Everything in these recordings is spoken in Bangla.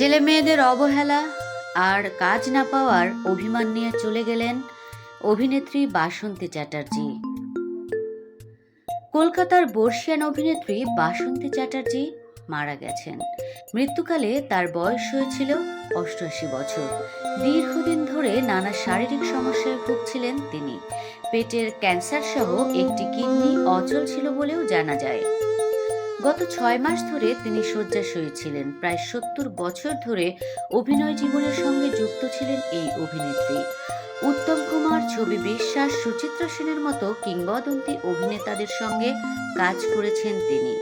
ছেলে মেয়েদের অবহেলা আর কাজ না পাওয়ার অভিমান নিয়ে চলে গেলেন অভিনেত্রী বাসন্তী চ্যাটার্জি। কলকাতার বর্ষিয়ান অভিনেত্রী বাসন্তী চ্যাটার্জি মারা গেছেন। মৃত্যুকালে তার বয়স হয়েছিল অষ্টআশি বছর। দীর্ঘদিন ধরে নানা শারীরিক সমস্যায় ভুগছিলেন তিনি। পেটের ক্যান্সার সহ একটি কিডনি অচল ছিল বলেও জানা যায়। গত ছয় মাস ধরে তিনি শয্যাশয়ী ছিলেন। প্রায় সত্তর বছর ধরে অভিনয় জীবনের সঙ্গে যুক্ত ছিলেন এই অভিনেত্রী। উত্তম কুমার, ছবি বিশ্বাস, সুচিত্রা সেনের মতো কিংবদন্তি অভিনেতাদের সঙ্গে কাজ করেছেন তিনি।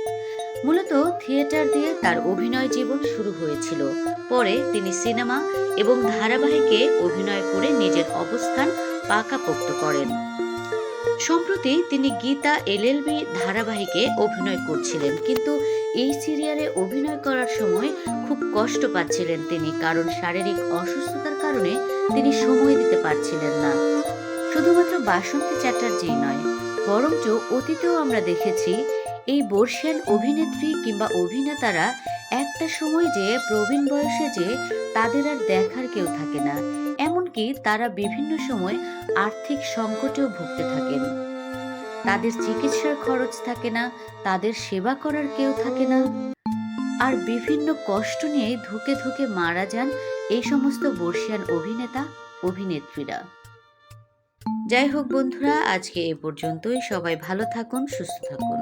মূলত থিয়েটার দিয়ে তার অভিনয় জীবন শুরু হয়েছিল। পরে তিনি সিনেমা এবং ধারাবাহিকে অভিনয় করে নিজের অবস্থান পাকাপোক্ত করেন। সম্প্রতি তিনি গীতা এলএলবি ধারাবাহিকে অভিনয় করছিলেন, কিন্তু এই সিরিয়ালে অভিনয় করার সময় খুব কষ্ট পাচ্ছিলেন তিনি, কারণ শারীরিক অসুস্থতার কারণে তিনি সময় দিতে পারছিলেন না। শুধুমাত্র বাসন্তী চ্যাটার্জি নয়, বরঞ্চ অতীতেও আমরা দেখেছি এই বর্ষিয়ান অভিনেত্রী কিংবা অভিনেতারা একটা সময় যে প্রবীণ বয়সে যে তাদের আর দেখার কেউ থাকে না। এমনকি তারা বিভিন্ন সময় আর্থিক সংকটেও ভুগতে থাকেন। তাদের চিকিৎসার খরচ থাকে না, তাদের সেবা করার কেউ থাকে না। আর বিভিন্ন কষ্ট নিয়ে ধুকে ধুকে মারা যান এই সমস্ত বর্ষিয়ান অভিনেতা, অভিনেত্রীরা। যাই হোক বন্ধুরা, আজকে এ পর্যন্তই। সবাই ভালো থাকুন, সুস্থ থাকুন।